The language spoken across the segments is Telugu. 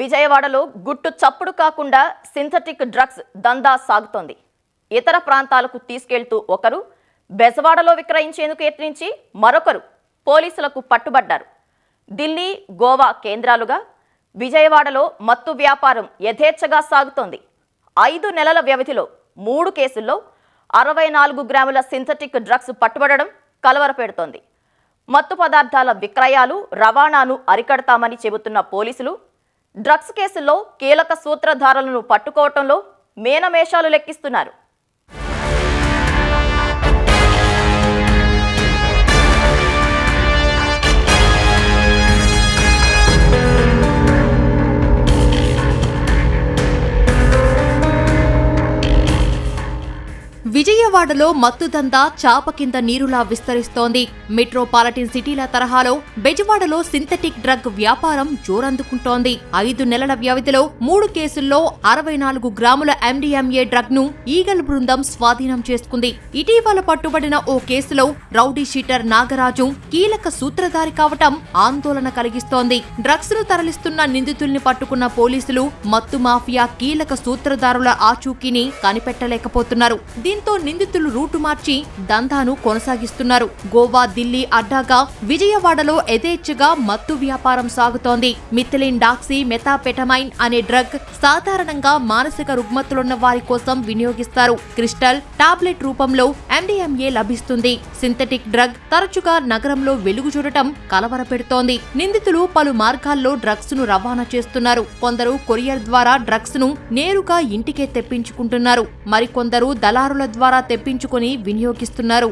విజయవాడలో గుట్టు చప్పుడు కాకుండా సింథటిక్ డ్రగ్స్ దందా సాగుతోంది. ఇతర ప్రాంతాలకు తీసుకెళ్తూ ఒకరు బెజవాడలో విక్రయించేందుకు యత్నించి మరొకరు పోలీసులకు పట్టుబడ్డారు. ఢిల్లీ గోవా కేంద్రాలుగా విజయవాడలో మత్తు వ్యాపారం యథేచ్ఛగా సాగుతోంది. ఐదు నెలల వ్యవధిలో మూడు కేసుల్లో అరవై నాలుగు గ్రాముల సింథటిక్ డ్రగ్స్ పట్టుబడడం కలవరపెడుతోంది. మత్తు పదార్థాల విక్రయాలు రవాణాను అరికడతామని చెబుతున్న పోలీసులు డ్రగ్స్ కేసుల్లో కీలక సూత్రధారులను పట్టుకోవటంలో మేనమేషాలు లెక్కిస్తున్నారు. విజయవాడలో మత్తుదందా చాప కింద నీరులా విస్తరిస్తోంది. మెట్రోపాలిటన్ సిటీల తరహాలో బెజవాడలో సింథటిక్ డ్రగ్ వ్యాపారం జోరందుకుంటోంది. ఐదు నెలల వ్యవధిలో మూడు కేసుల్లో అరవై నాలుగు గ్రాముల ఎండిఎంఏ డ్రగ్ను ఈగల్ బృందం స్వాధీనం చేసుకుంది. ఇటీవల పట్టుబడిన ఓ కేసులో రౌడీ షీటర్ నాగరాజు కీలక సూత్రధారి కావటం ఆందోళన కలిగిస్తోంది. డ్రగ్స్ను తరలిస్తున్న నిందితుల్ని పట్టుకున్న పోలీసులు మత్తు మాఫియా కీలక సూత్రధారుల ఆచూకీని కనిపెట్టలేకపోతున్నారు. దీంతో నిందితులు రూటు మార్చి దందాను కొనసాగిస్తున్నారు. గోవా ఢిల్లీ అడ్డాగా విజయవాడలో యథేచ్ఛగా మత్తు వ్యాపారం సాగుతోంది. మిథిలిన్ డాక్సీ మెథాపెటమైన్ అనే డ్రగ్ సాధారణంగా మానసిక రుగ్మతులున్న వారి కోసం వినియోగిస్తారు. క్రిస్టల్ టాబ్లెట్ రూపంలో ఎండిఎంఏ లభిస్తుంది. సింథటిక్ డ్రగ్ తరచుగా నగరంలో వెలుగు చూడటం కలవరపెడుతోంది. నిందితులు పలు మార్గాల్లో డ్రగ్స్ను రవాణా చేస్తున్నారు. కొందరు కొరియర్ ద్వారా డ్రగ్స్ను నేరుగా ఇంటికే తెప్పించుకుంటున్నారు. మరికొందరు దళారుల ద్వారా తెప్పించుకొని వినియోగిస్తున్నారు.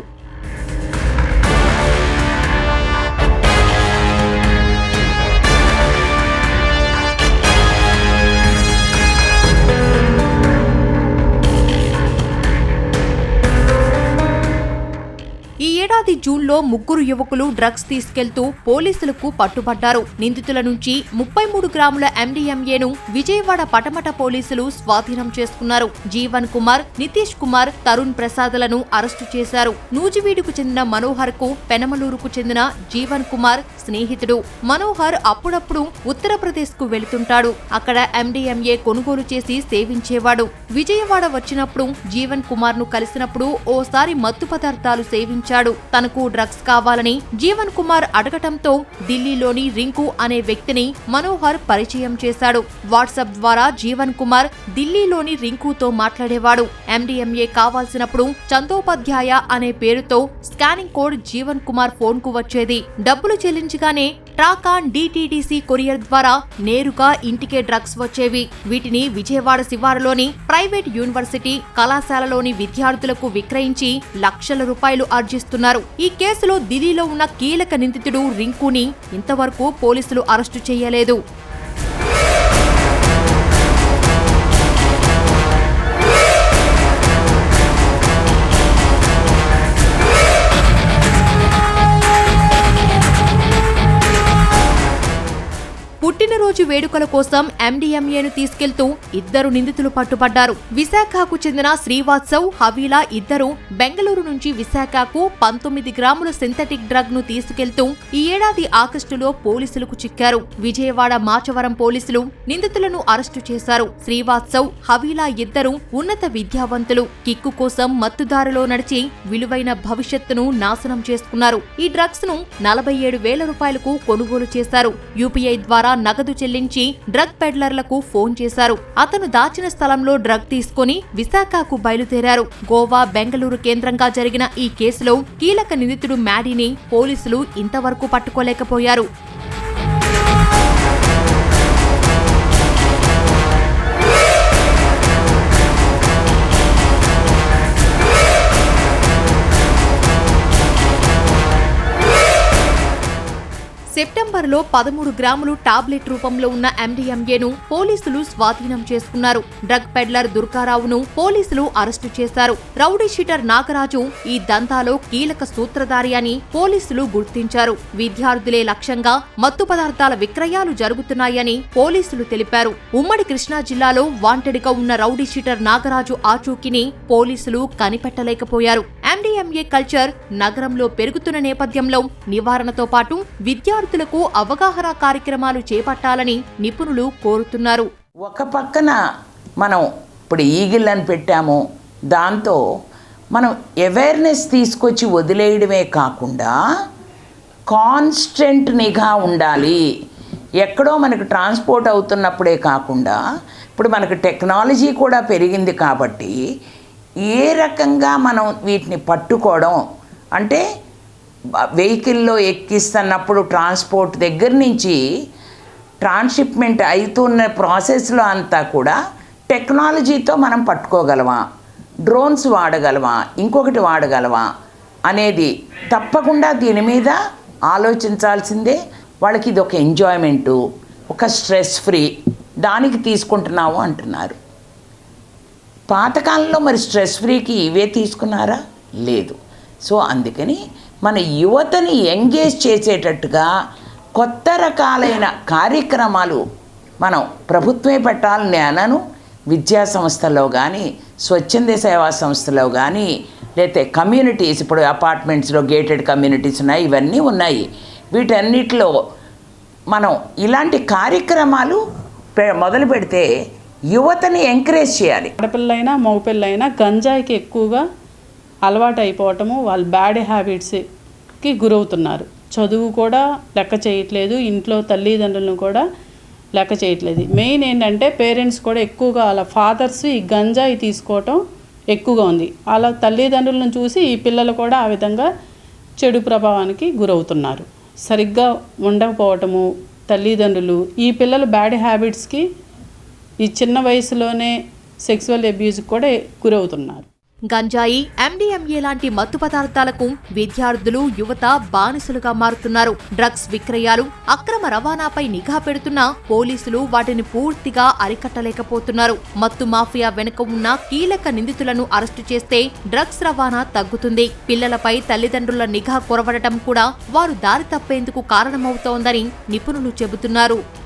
ఏడాది జూన్లో ముగ్గురు యువకులు డ్రగ్స్ తీసుకెళ్తూ పోలీసులకు పట్టుబడ్డారు. నిందితుల నుంచి ముప్పై మూడు గ్రాముల ఎండిఎంఏను విజయవాడ పటమట పోలీసులు స్వాధీనం చేసుకున్నారు. జీవన్ కుమార్ నితీష్ కుమార్ తరుణ్ ప్రసాద్లను అరెస్టు చేశారు. నూజివీడుకు చెందిన మనోహర్కు పెనమలూరుకు చెందిన జీవన్ కుమార్ స్నేహితుడు. మనోహర్ అప్పుడప్పుడు ఉత్తరప్రదేశ్కు వెళుతుంటాడు. అక్కడ ఎండిఎంఏ కొనుగోలు చేసి సేవించేవాడు. విజయవాడ వచ్చినప్పుడు జీవన్ కుమార్ను కలిసినప్పుడు ఓసారి మత్తు పదార్థాలు సేవించాడు. తనకు డ్రగ్స్ కావాలని జీవన్ కుమార్ అడగటంతో ఢిల్లీలోని రింకు అనే వ్యక్తిని మనోహర్ పరిచయం చేశాడు. వాట్సాప్ ద్వారా జీవన్ కుమార్ ఢిల్లీలోని రింకుతో మాట్లాడేవాడు. ఎండిఎంఏ కావాల్సినప్పుడు చందోపాధ్యాయ అనే పేరుతో స్కానింగ్ కోడ్ జీవన్ కుమార్ ఫోన్కు వచ్చేది. డబ్బులు చెల్లించగానే ట్రాకాన్ డిటిడిసి కొరియర్ ద్వారా నేరుగా ఇంటికే డ్రగ్స్ వచ్చేవి. వీటిని విజయవాడ శివారులోని ప్రైవేట్ యూనివర్సిటీ కళాశాలలోని విద్యార్థులకు విక్రయించి లక్షల రూపాయలు ఆర్జిస్తున్నారు. ఈ కేసులో ఢిల్లీలో ఉన్న కీలక నిందితుడు రింకుని ఇంతవరకు పోలీసులు అరెస్టు చేయలేదు. పుట్టినరోజు వేడుకల కోసం ఎండిఎంఏను తీసుకెళ్తూ ఇద్దరు నిందితులు పట్టుబడ్డారు. విశాఖకు చెందిన శ్రీవాత్సవ్ హవీలా ఇద్దరు బెంగళూరు నుంచి విశాఖకు పంతొమ్మిది గ్రాముల సింథటిక్ డ్రగ్ను తీసుకెళ్తూ ఈ ఏడాది ఆగస్టులో పోలీసులకు చిక్కారు. విజయవాడ మాచవరం పోలీసులు నిందితులను అరెస్టు చేశారు. శ్రీవాత్సవ్ హవీలా ఇద్దరు ఉన్నత విద్యావంతులు. కిక్కు కోసం మత్తుదారిలో నడిచి విలువైన భవిష్యత్తును నాశనం చేసుకున్నారు. ఈ డ్రగ్స్ను నలభై ఏడు వేల రూపాయలకు కొనుగోలు చేశారు. యూపీఐ ద్వారా నగదు చెల్లించి డ్రగ్ పెడ్లర్లకు ఫోన్ చేశారు. అతను దాచిన స్థలంలో డ్రగ్ తీసుకుని విశాఖకు బయలుదేరారు. గోవా బెంగళూరు కేంద్రంగా జరిగిన ఈ కేసులో కీలక నిందితుడు మ్యాడీని పోలీసులు ఇంతవరకు పట్టుకోలేకపోయారు. సెప్టెంబర్లో పదమూడు గ్రాములు టాబ్లెట్ రూపంలో ఉన్న ఎండిఎంఏను పోలీసులు స్వాధీనం చేసుకున్నారు. డ్రగ్ పెడ్లర్ దుర్గారావును పోలీసులు అరెస్టు చేశారు. రౌడీ షీటర్ నాగరాజు ఈ దంతాలో కీలక సూత్రధారి అని పోలీసులు గుర్తించారు. విద్యార్థులే లక్ష్యంగా మత్తు పదార్థాల విక్రయాలు జరుగుతున్నాయని పోలీసులు తెలిపారు. ఉమ్మడి కృష్ణా జిల్లాలో వాంటెడ్గా ఉన్న రౌడీ షీటర్ నాగరాజు ఆచూకీని పోలీసులు కనిపెట్టలేకపోయారు. ఎండిఎంఏ కల్చర్ నగరంలో పెరుగుతున్న నేపథ్యంలో నివారణతో పాటు విద్యార్థులకు అవగాహన కార్యక్రమాలు చేపట్టాలని నిపుణులు కోరుతున్నారు. ఒక పక్కన మనం ఇప్పుడు ఈగిళ్ళని పెట్టాము. దాంతో మనం అవేర్నెస్ తీసుకొచ్చి వదిలేయడమే కాకుండా కాన్స్టెంట్ నిఘా ఉండాలి. ఎక్కడో మనకు ట్రాన్స్పోర్ట్ అవుతున్నప్పుడే కాకుండా ఇప్పుడు మనకు టెక్నాలజీ కూడా పెరిగింది కాబట్టి ఏ రకంగా మనం వీటిని పట్టుకోవడం? అంటే వెహికల్లో ఎక్కిస్తున్నప్పుడు ట్రాన్స్పోర్ట్ దగ్గర నుంచి ట్రాన్స్షిప్మెంట్ అవుతున్న ప్రాసెస్లో అంతా కూడా టెక్నాలజీతో మనం పట్టుకోగలమా? డ్రోన్స్ వాడగలమా? ఇంకొకటి వాడగలమా? అనేది తప్పకుండా దీని మీద ఆలోచించాల్సిందే. వాళ్ళకి ఇది ఒక ఎంజాయ్మెంటు ఒక స్ట్రెస్ ఫ్రీ దానికి తీసుకుంటున్నాము అంటున్నారు. పాతకాలంలో మరి స్ట్రెస్ ఫ్రీకి ఇవే తీసుకున్నారా? లేదు. సో అందుకని మన యువతని ఎంగేజ్ చేసేటట్టుగా కొత్త రకాలైన కార్యక్రమాలు మనం ప్రభుత్వమే పెట్టాలని అనను విద్యా సంస్థల్లో కానీ స్వచ్ఛంద సేవా సంస్థలో కానీ లేకపోతే కమ్యూనిటీస్ ఇప్పుడు అపార్ట్మెంట్స్లో గేటెడ్ కమ్యూనిటీస్ ఉన్నాయి ఇవన్నీ ఉన్నాయి. వీటన్నిటిలో మనం ఇలాంటి కార్యక్రమాలు మొదలు పెడితే యువతని ఎంకరేజ్ చేయాలి. ఆడపిల్లైనా మగపిల్లైనా గంజాయికి ఎక్కువగా అలవాటు అయిపోవటము వాళ్ళు బ్యాడ్ హ్యాబిట్స్కి గురవుతున్నారు. చదువు కూడా లెక్క చేయట్లేదు ఇంట్లో తల్లిదండ్రులను కూడా లెక్క చేయట్లేదు. మెయిన్ ఏంటంటే పేరెంట్స్ కూడా ఎక్కువగా వాళ్ళ ఫాదర్స్ ఈ గంజాయి తీసుకోవటం ఎక్కువగా ఉంది. వాళ్ళ తల్లిదండ్రులను చూసి ఈ పిల్లలు కూడా ఆ విధంగా చెడు ప్రభావానికి గురవుతున్నారు. సరిగ్గా ఉండకపోవటము తల్లిదండ్రులు ఈ పిల్లలు బ్యాడ్ హ్యాబిట్స్కి ఈ చిన్న వయసులోనే సెక్సువల్ అబ్యూజ్ కూడా గురవుతున్నారు. గంజాయి ఎండిఎంఏ లాంటి మత్తు పదార్థాలకు విద్యార్థులు యువత బానిసలుగా మారుతున్నారు. డ్రగ్స్ విక్రయాలు అక్రమ రవాణాపై నిఘా పెడుతున్న పోలీసులు వాటిని పూర్తిగా అరికట్టలేకపోతున్నారు. మత్తు మాఫియా వెనుక ఉన్న కీలక నిందితులను అరెస్టు చేస్తే డ్రగ్స్ రవాణా తగ్గుతుంది. పిల్లలపై తల్లిదండ్రుల నిఘా కొరవడటం కూడా వారు దారి తప్పేందుకు కారణమవుతోందని నిపుణులు చెబుతున్నారు.